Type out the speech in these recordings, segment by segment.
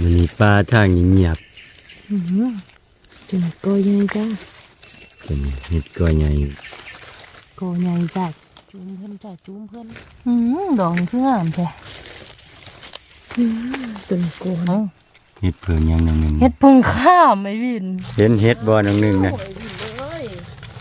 มันมีปลาทางเงียบอื้อหือจุ่มกอใหญ่จ้าเป็นเห็ดก้อยใหญ่กอใหญ่จ้าจุ่มเพิ่นจ้าจุ่มเพิ่นอือดอกนี่องามแท้อื้อต้นกอนเห็ดเพิ่งอยังหนึ่งเฮ็ดเพิ่งข้ามไอ้วิน เห็นเห็ดบ่อนึงนึงนะ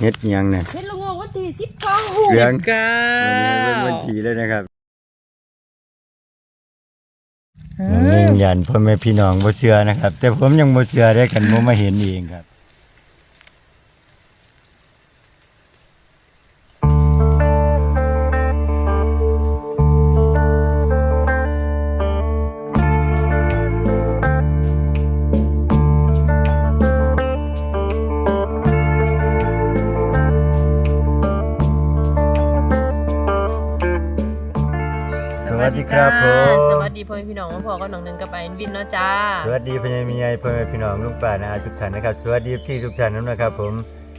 เห็ดยังน่ะเฮ็ดละงวันที่สิบเก้าเรื่องเก้าวันนี้เป็นวันที่เลยนะครับ น้องนิ่งยันพ่อแม่พี่น้องบ่เชื่อนะครับ แต่ผมยังบ่เชื่อได้กันบ่มาเห็นเองครับสวัสดีครับผมส วัสดีพ่อแม่พี่น้องมาพอกับน้องหนึงกับไปวินเนาะจ้า สวัสดีพ่อใหญ่แม่ใหญ่พ่อแม่พี่น้องลูกป่านะฮะทุกท่านนะครับสวัสดีพี่ทุกท่านนะครับ ผม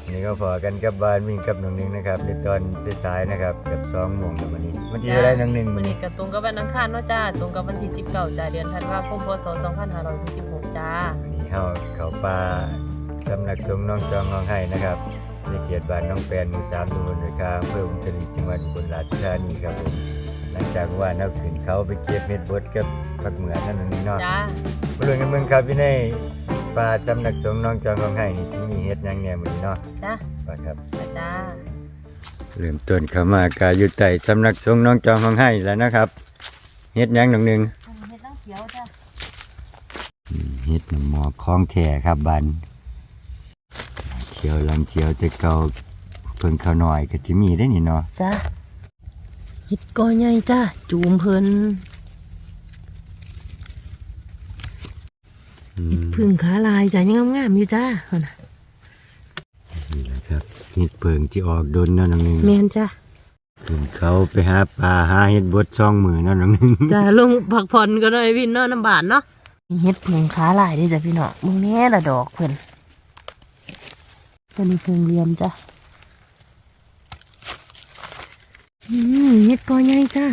วันนี้ก็พอกันกับบ้านวิ่งกับน้องหนึงนะครับในตอนสายๆนะครับกับสองโมงในวันนี้วันที่อะไรน้องหนึงวัวันนนี้นี้ก็ตรงกับวันอังคารเนาะจ้าตรงกับวันที่19จ้าเดือนธันวาคมพศ2566จ้าวันนี้เข้าเขาป่าสำนักสงฆ์น้องจองน้องไห้นะครับในเขตบ้านน้องแปนหมู่สามตำบลเดคาอำเภออุตรีจังหวัดอุบลราชธานีครับผม หลังจากว่าเราขึ้นเขาไปเก็บเม็ดบดกับผักเหมือนนั่นนี่เนาะจ้ามาลุ้นกันเบิ่งครับอยู่ในป่าสำนักสงฆ์น้องจองน้องไห้นี่สิมีเฮ็ดหยังแหน่มื้อนี้เนาะจ้าว่าครับจ้าเริ่มต้นเข้ามากาอยู่ใต้สำนักสงฆ์น้องจองห้องให้แล้วนะครับเฮ็ดหยังหนึ่งหนึ่งเฮ็ดน้ำเขียวจ้าอืมเฮ็ดน้ำหมอคล้องแท้ครับบันเขียวหลังเขียวจะเก่าเพิ่งเข้าหน่อยก็จะมีได้นี่เนาะจ้า เฮ็ดกอใหญ่จ้าจูมเพิ่นอืมพึ่งขาลายจ้ายังงามๆอยู่จ้าเอาน่ะนี่แหละครับเฮ็ดเพิงที่ออกดนเนาะน้องหนึงแม่นจ้าขึ้นเขาไปหาปลาหาเฮ็ดบดช่องมือเนาะน้องหนึงจ้าลงพักผ่อนก็ได้วินเนาะน้ำบานเนาะเฮ็ดพึ่งขาลายเด้จ้ะพี่น้องมึงแน่ละดอกเพิ่นตัวนี้พึ่งเหลี่ยมจ้า อืมเฮ็ดกอใหญ่จ้า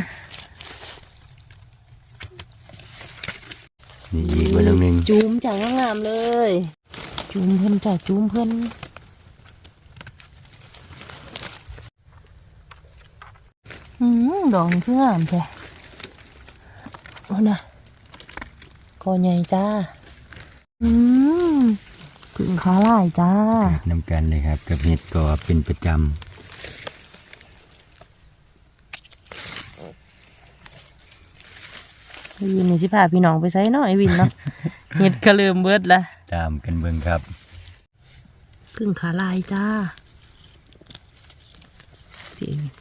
นี่อีกว่าน้องหนึงจูมจังงามเลย จูมเพิ่นจ้ะจูมเพิ่นอืมดอกนี่คืองามแท้โอ้นะกอใหญ่จ้า อืมผึ่งขาลายจ้านำกันเลยครับ กับเฮ็ดก็เป็นประจำ ไอ วินนี่สิพาพี่น้องไปใส่เนาะไอวินเนาะ เห็ดกระเลิมเบิดละตามกันเบิ่งครับผึ่งขาลายจ้าพี่เอวิน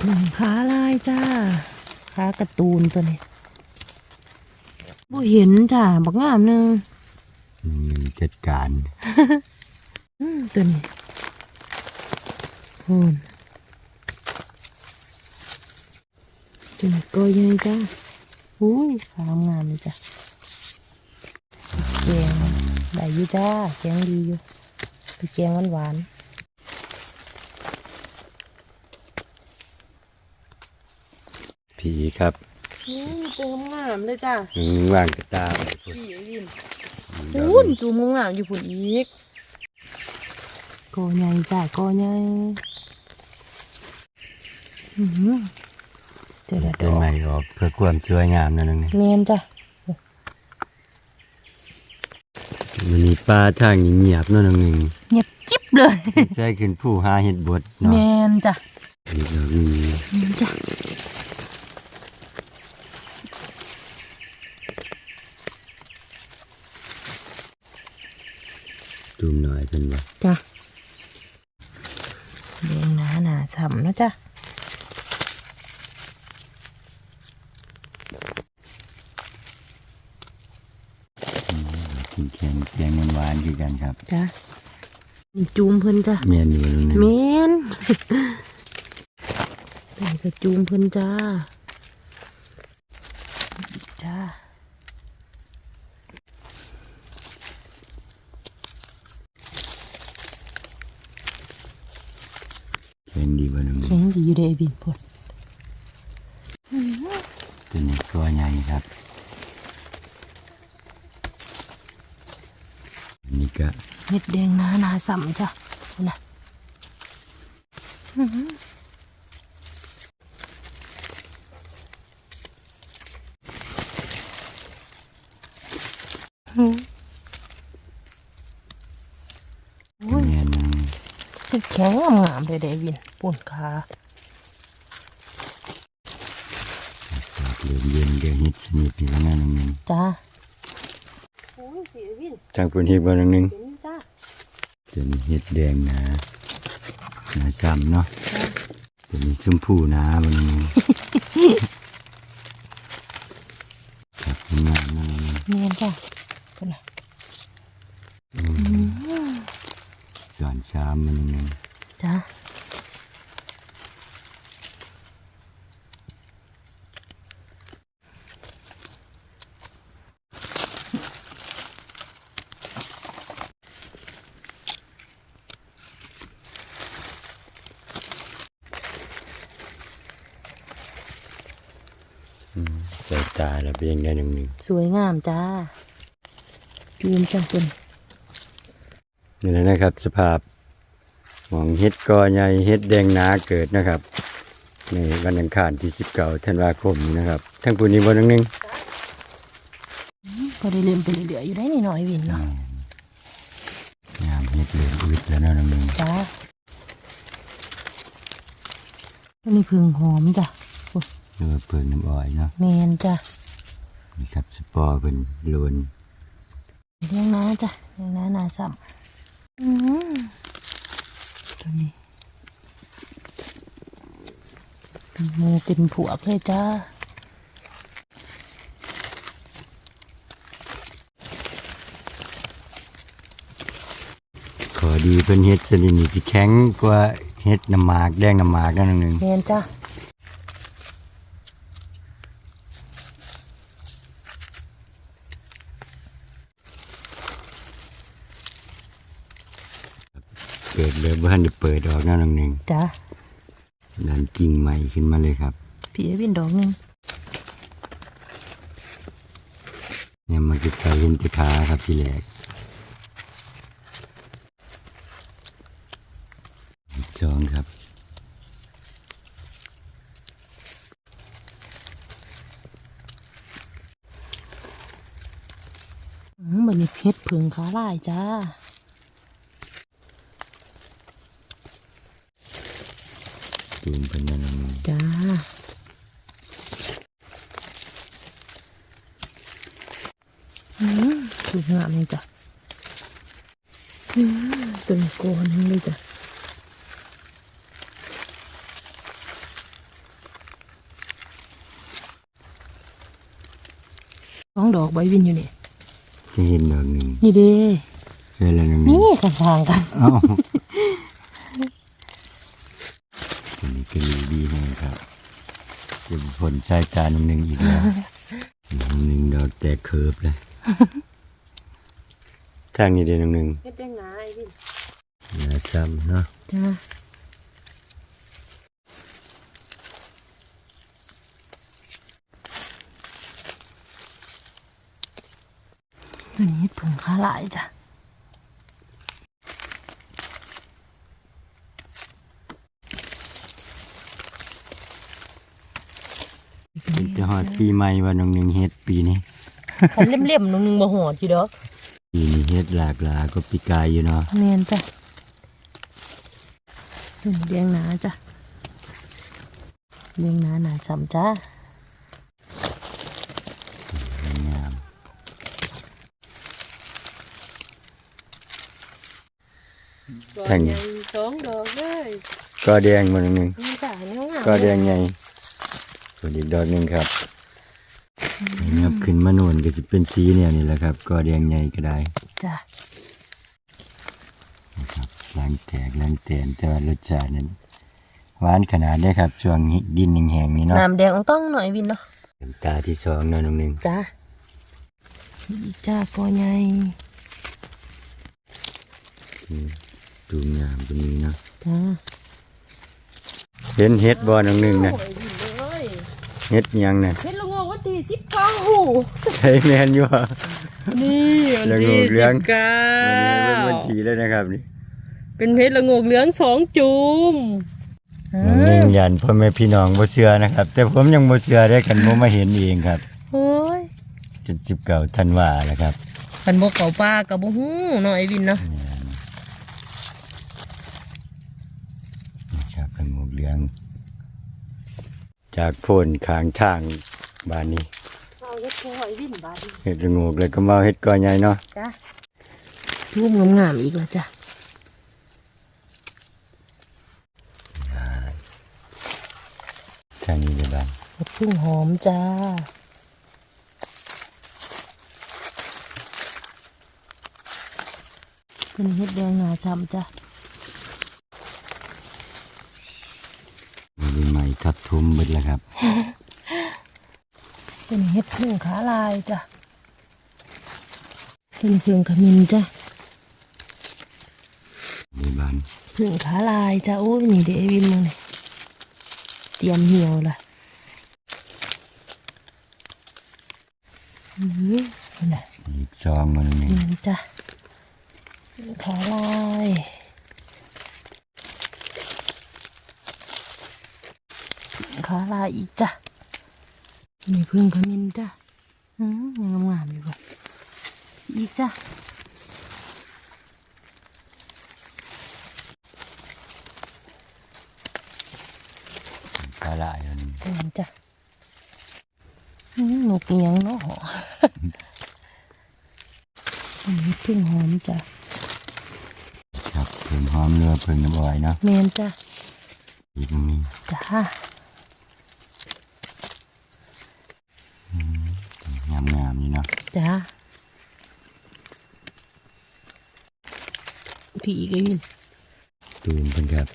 ผึ่งขาลายจ้าขาการ์ตูนตัวนี้บ่เห็นจ้าบักงามหนึงน้องหนึงจัดการ อืมตัวนี้โอนตัวนี้ ก็ยังจ้าอุ้ยขามงามเลยจ้ะแกงได้อยู่จ้าแกงดีอยู่ไปแกงหวานหวานผีครับๆนี่เติมงามเลยจ้าอืมว่างกระตาพี่ไอ้วินพุ่นจูมงามอยู่พุ่นอีกโกใหญ่จ้าโกใหญ่อื้อหือ เจอแล้วดต้นอกไม้ออกเพื่อความสวยงามนั่นเอง เมนจ้ะวันนี้ปลาทางเงียบๆเนั่นนึงเงียบกิ๊บเลยใช่ขึ้นผู้หาเห็ดบดเมเนาะนจ้ะนี่ก็มีเมนจ้ะตุ่มหน่อยเป็นว่าจ้ะเลี้ยงหนาหนาฉ่ำนะจ้ะ กิน แกงแกงหวานๆคือกันครับจ้ะนี่จูมเพิ่นจ้ะเมียนอยู่ตรงนี้เมนนี่ก็จูมเพิ่นจ้าจ้าแกงดีกว่าตรงนี้แข็งดีอยู่เด้บินพุ่นตัวนี้ก็ใหญ่ครับ อันนี้ก็เห็ดแดงหนาหนาสัมจ้ะนะอื้อหืออื้อโอ้ยแม่นึงเห็ดแข็งงามๆเลยเดวินปุ่นขาอากาศเริ่มเย็นเดี๋ยวเฮ็ดชนิดนี้แล้วนะน้องหนึงจ้าโอ้ยสีวิน ทางพื้นที่บ่น้องหนึงเป็นจ้าตัวนี้เฮ็ดแดงหนาหนาซ้ำเนาะตัวนี้ชมพูหนาบ่น้องหนึง ครับงามๆนะน้องหนึง เนียนจ้ะปุ่นน่ะ สอนสามมันนึง จ้าใส่ตาแล้วเป็นยังไงหนึ่งหนึ่งสวยงามจ้ายืนจ้ะปุ่นนี่แหละนะครับ สภาพของเฮ็ดกอใหญ่เฮ็ดแดงหนาเกิดนะครับในวันอังคารที่19ธันวาคมนี้นะครับ ทั้งปูนี้บนนึงนึงก็ได้เล่มไปเรื่อยๆอยู่ได้นี่หน่อยวินเนาะงามเฮ็ดเหลืองอืดแล้วนะนึงนึงจ้าอันนี้พึ่งหอมจ้ะ เรือเปิงน้ำอ้อยเนาะแมนจ้ะนี่ครับสปอร์เป็นโลนเลี้ยงน้าจ้ะเลี้ยงน้านาซ้ำอืมตัวนี้เป็นหมูเป็นผัวกเลยจ้าขอดีเพิ่นเฮ็ดสลิดนี่สิแข็งกว่าเฮ็ดน้ำหมากแดงน้ำหมากนั่นนึงนึงแมนจ้ะ เปิดเลยบ่ทันได้เปิดออกนั่นนึงนึงจ้าดันกิ่งใหม่ขึ้นมาเลยครับพี่เอวินดอกหนึ่งเนี่ยมันคือการเห็นแตะขาครับที่แรกอีกสองครับอืมมันนี่เพชรผึ่งขาลายจ้า ตูมเป็นนั่นนึงจ้าอืมถูกงามเลยจ้ะอืมตัวนี้โกนทั้งเลยจ้ะสองดอกใบวินอยู่นี่จะเห็นดอกหนึ่งนี่เด้ใช่แล้วนึงนี่ข้างๆกัน เอ้าตัวนี้ก็ดีดีนะครับ เป็นผลใช้ตาหนึ่งหนึ่งอีกแล้วหนึ่งหนึ่งดอกแตกเคิร์ฟเลยทางนี้เดียวหนึ่งเฮ็ดยังไงวินอย่าซ้ำเนาะจ้าตัวนี้ผึ่งขาลายจ้ะ เป็นจะฮอดปีใหม่วันหนึ่งหนึ่งเฮ็ดปีนี้คันเล่มๆนึงนึงบ่หอดทีเด้อปีนี้เฮ็ดหลากหลายก็ปีกายอยู่เนาะแม่นจ้ะตัวนี้เลี้ยงหนาจ้ะเลี้ยงหนาหนาจำจ้างามแทงสองดอกเลยก็แดงมาหนึ่งหนึ่งนี่จ้ะนี่งามก็แดงใหญ่ส่วนอีกดอกหนึ่งครับเงียบขึ้นมาโน่นก็จะเป็นสีเนี่ยนี่แหละครับก็แดงใหญ่ก็ได้จ้ะนะครับล้างแตกล้างแตนแต่ว่ารสชาตินั้นหวานขนาดได้ครับช่วงดินแห้งๆนี่เนาะน้ำแดงต้องหน่อยวินเนาะน้ำตาที่สองเนาะน้องหนึ่งจ้ะนี่จ้ากอใหญ่อืมดูงามตรงนี้เนาะจ้าเห็นเฮ็ดบ่น้องหนึ่งนะโอ้ยวินเลยเฮ็ดหยังน่ะเฮ็ดละโงก ที่สิบเก้าใช้แมนอยู่อะนี่วันละโงที่กเหลืสิองบเก้าวันนี้เป็นวันที่แล้วนะครับนี่เป็นเพชรละโงกเหลืองสองจุ่มผมยืนยันพ่อแม่พี่น้องบ่เชื่อนะครับ แต่ผมยังบ่เชื่อได้กันบ่มาเห็นเองครับโอ้ยจน19ธันวาแล้วครับขันบกเขาป้ากับบุหูเนาะไอ้วินเนาะนี่ครับละโงกเหลือง จากโพ่นข้างทาง บ้านนี้เอาเฮ็ดแค่ไอ้วินบาดเฮ็ดละโงกแล้วก็มาเฮ็ดกอใหญ่เนาะจ้ะทุ่มงามๆอีกแล้วจ้ะทางนี้เลยบ้านเฮ็ดพึ่งหอมจ้าเป็นเฮ็ดแดงหนาจำจ้ะมีใหม่ทับทุมเบิดแล้วครับ เป็นเฮ็ดพึ่งขาลายจ้ะเป็นเพื่องขมิ้นจ้ะนี่บ้านพึ่งขาลายจ้ะโอ้ยนี่เดวินมึงนี่เตรียมเหี่ยวละอือนี่นะอีกซองมันนี่จ้ะขาลายขาลายอีกจ้ะ นี่พึ่งขมิ้นจ้ะอืมยังงามๆอยู่บ่อีกจ้ะปลาไหลอันนี้เห็นจ้ะอืมนกเอียงเนาะอันนี้พึ่งหอมจ้ะครับเพิ่งหอมเนื้อเพิ่งน้ำอ้อยเนาะเมนจ้ะอีกตรงนี้จ้ะ งามๆนี่เนาะจ้ะพี่อีกไอ้วินตูมเพิ่นครับ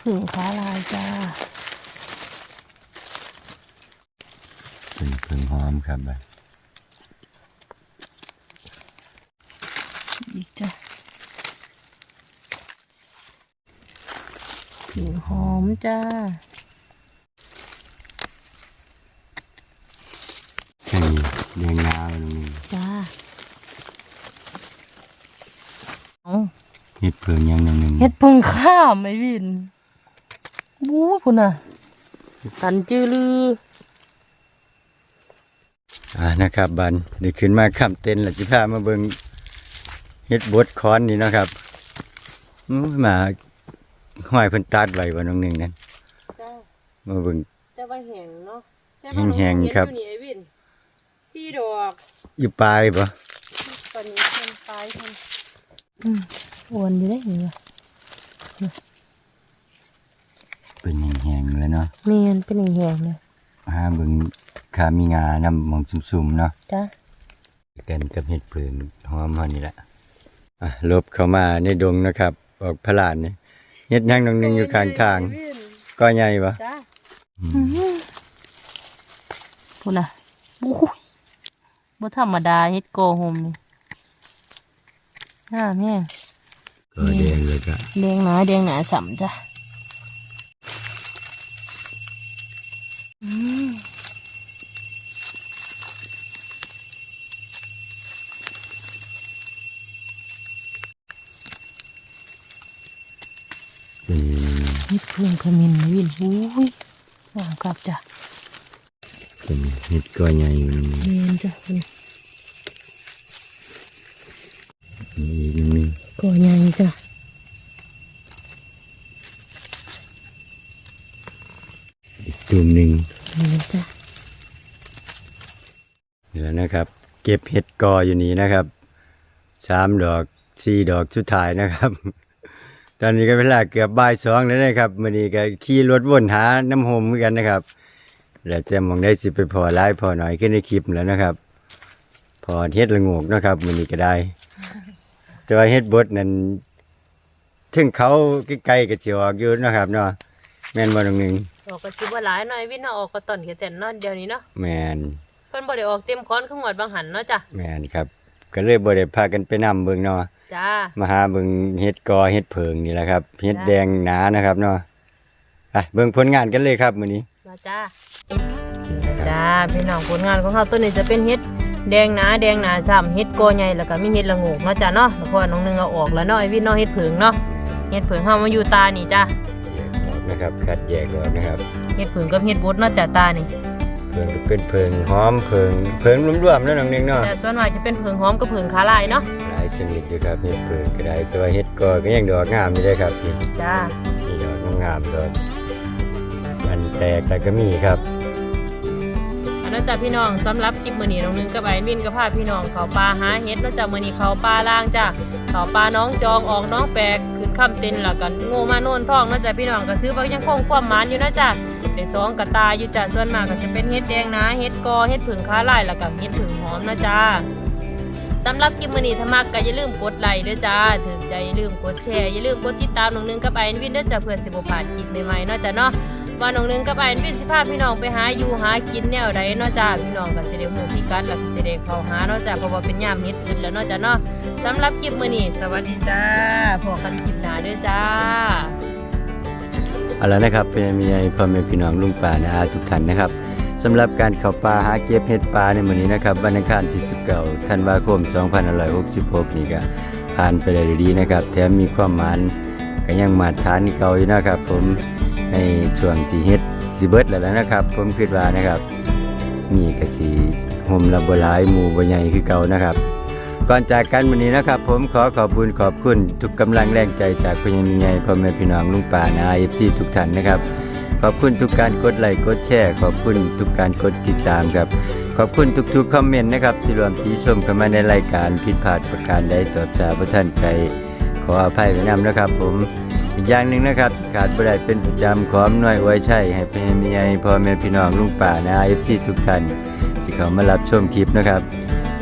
พึ่งขาลายจ้าเพิ่งเพิ่งหอมครับบัด อีกจ้ะพึ่งห อมจ้าแค่นี้เรียงยาวตรงนี้จ้าเอาเฮ็ดเพิ่งยังหนึงเฮ็ดพึ่งข้ามไอ้วินบู๊พุ่นน่ะตันจือลืออ่านะครับบันได้ขึ้นมาข้ามเต็นท์แล้วสิพามาเบิ่งเฮ็ดบดค้อนนี่เนาะครับอื้อมา ห้อยเพิ่นตัดไว้บ่น้องหนึงนั่นจ้ามาเบิ่ง จะไปแหงเนาะจะแห้งๆครับอยู่นี่ไอ้วินสี่ดอกอยู่ปลายบ่ตอนนี้เพิ่นปลายเพิ่นอืมอ้วนอยู่ได้เหรอเป็นแห้งๆเลยเนาะเมียนเป็นอย่างแหงเลยหาเบิ่งขามีงานำหมองซุ่มๆเนาะ จ้ากันกับเห็ดเผืองหอมเฮานี่แหละอะลบเข้ามาในดงนะครับ ออกพลานนี่ เฮ็ดหยังตรงหนึงอยู่ข้างทางก็ใหญ่ปะจ้าพุ่นน่ะโอ้ยบ่ธรรมดาเฮ็ดโกโฮมนี่งามแห้งก็แดงเลยก็แดงหนาแดงหนาสำจ้ะอืม เป็น เฮ็ดเพื่องขมิ้นนะวินอุ้ยงามครับจ้ะ เป็นเห็ดก็ใหญ่อยู่นี่เมียนจ้ะพุ่นอีกนิดนึงก็ใหญ่จ้ะอีกตุ่มหนึ่งเมียนจ้ะเดี๋ยวนะครับ เก็บเห็ดกออยู่นี่นะครับสามดอกสี่ดอกสุดท้ายนะครับ ตอนนี้ก็เวลาเกือบบ่ายสองแล้วนะครับมื่อนี้ก็ขี่รถวนหาน้ำหอมเหมือนกันนะครับ แล้วจะมองได้สิไปพอไล่พอหน่อยขึ้นในคลิปแล้วนะครับ พอเฮ็ดละโงกนะครับมื่อนี้ก็ได้ แต่ว่าเฮ็ดบดนั้นถึงเขาใกล้ๆกับจิออกอยู่นะครับเนาะแม่นบ่ตรงหนึงออกก็สิบ่หลายหน่อยวินเนาะออกก็ต้นแค่แต่นเนาะเดี๋ยวนี้เนาะแม่นเพิ่นบ่ได้ออกเต็มค้อนคือหวดบางหันเนาะจ้ะแม่นครับ ก็เลยบ่ได้พากันไปนำเบิ่งเนาะจ้ามาหาเบิ่งเฮ็ดกอเฮ็ดเพิงนี่แหละครับเฮ็ดจ้ะแดงหนานะครับเนาะไปเบิ่งผลงานกันเลยครับมื้อนี้มาจ้า จ้าพี่น้องผลงานของเขาตัวนี้จะเป็นเฮ็ดแดงหนาแดงหนาซ้ำเฮ็ดกอใหญ่แล้วก็มีเฮ็ดละโงกเนาะจ้าเนาะแล้วพอน้องหนึงเอาออกแล้วเนาะไอ้พี่น้องเฮ็ดเผิงเนาะเฮ็ดเผิงเฮามาอยู่ตานี่จ้าแยกออกนะครับคัดแยกออกนะครับเฮ็ดเผิงกับเฮ็ดบดเนาะจ้าตานี่เพิงก็เป็นเพิงหอมเพิงเพิงรวมๆแล้วน้องเนึงเนาะแต่ส่วนมากจะเป็นเผิงหอมกับเผิงขาลายเนาะหลายชนิดอยู่ครับเฮ็ดเพิงก็ได้แตัวาเฮ็ดกอก็ยังดอกงามอยู่เด้อครับนี่จ้านี่ดอกงามๆดอกมันแตกแล้วก็มีครับ อันนั้นจ้าพี่น้องสำหรับคลิปมือนีน้องหนึงกับไอ้วินก็พาพี่น้องเขาปลาหาเฮ็ดนาะจ้ามื้อนีเขาปลาล่างจ้าเขาปลาน้องจองออกน้องแปลกขึ้นค่ำเต็นแล้วก็โง่มาโน่นท้องนาะจ้าพี่น้องก็ถือว่ายังคงความหมานอยู่นะจ้าได้สองกระตาอยู่จ้ะส่วนมากก็จะเป็นเห็ดแดงนะเห็ดกอเห็ดผึ่งค้าลายแล้วก็เห็ดผึ่งหอมนะจ้าสำหรับคลิปมือนี้ถ้ามักก็อย่าลืมกดไลค์ด้วยจ้าถึงใจอย่าลืมกดแชร์อย่าลืมกดติดตามน้องหนึงกับไอ้วินด้วยจ้ะเพื่อสิบ่พลาดคลิปใหม่ๆเนาะจ้ะเนาะ ว่าน้องหนึงกับไอวินสิพาพี่น้องไปหาอยู่หากินแนวใดนาะจ้าพี่น้องก็สิได้ฮู้พิกัดแล้วก็สิได้เขาหานาะจ้าเพราะว่าเป็นยามเฮ็ดอื่นแล้วนาะจ้ะเนาะสำหรับคลิปมื้อนี้สวัสดีจ้าพบกันคลิปหน้าด้อจ้าเอาละนะครับเป็นมีไอพ่อแม่พี่น้องลุงป่านะอาทุกท่านนะครับสำหรับการเข้าป่าหาเก็บเห็ดป่าในมื้อนี้นะครับวันอังคารที่19ธันวาคม2566นี่ก็ผ่านไปได้ดีนะครับ แถมมีความหมานก็ยังมาตรฐานที่เก่าอยู่นะครับผม ในช่วงที่เฮ็ดสิเบิดแล้วนะครับ ผมคิดว่านะครับมีกระสีห่มละบหลายหมู่บ่ใหญ่คือเก่านะครับ ก่อนจากกันวันนี้นะครับ ผมขอขอบคุณขอบคุณทุกกำลังแรงใจจากพญามีไงพ่อแม่พี่น้องลุงป่านาเอฟซีทุกท่านนะครับ ขอบคุณทุกการกดไลค์กดแชร์ขอบคุณทุกการกดติดตามครับ ขอบคุณทุกๆคอมเมนต์นะครับที่รวมที่ชมเข้ามาในรายการผิดพลาดประการใดตอบสาพระท่านใจขออภัยไว้นำนะครับ ผม อีกอย่างหนึ่งนะครับ ขาดบ่ได้เป็นประจำขออำนวยไว้ใช่ให้พญามีไงพ่อแม่พี่น้องลุงป่านาเอฟซีทุกท่านที่เขามารับชมคลิปนะครับ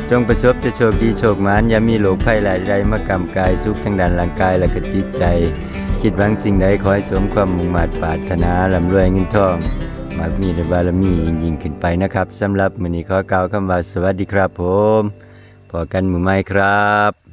จงประสบแต่โชคดีโชคมานอย่ามีโรคภัยหลายใดมากำกายสุขทางด้านร่างกายและก็จิตใจ คิดหวังสิ่งใดขอให้สมความมุ่งมั่นปรารถนาลำรวยเงินทองมากมีในบารมียิ่งขึ้นไปนะครับสำหรับมื้อนี้ขอกล่าวคำว่าสวัสดีครับผมพอกันมือใหม่ครับ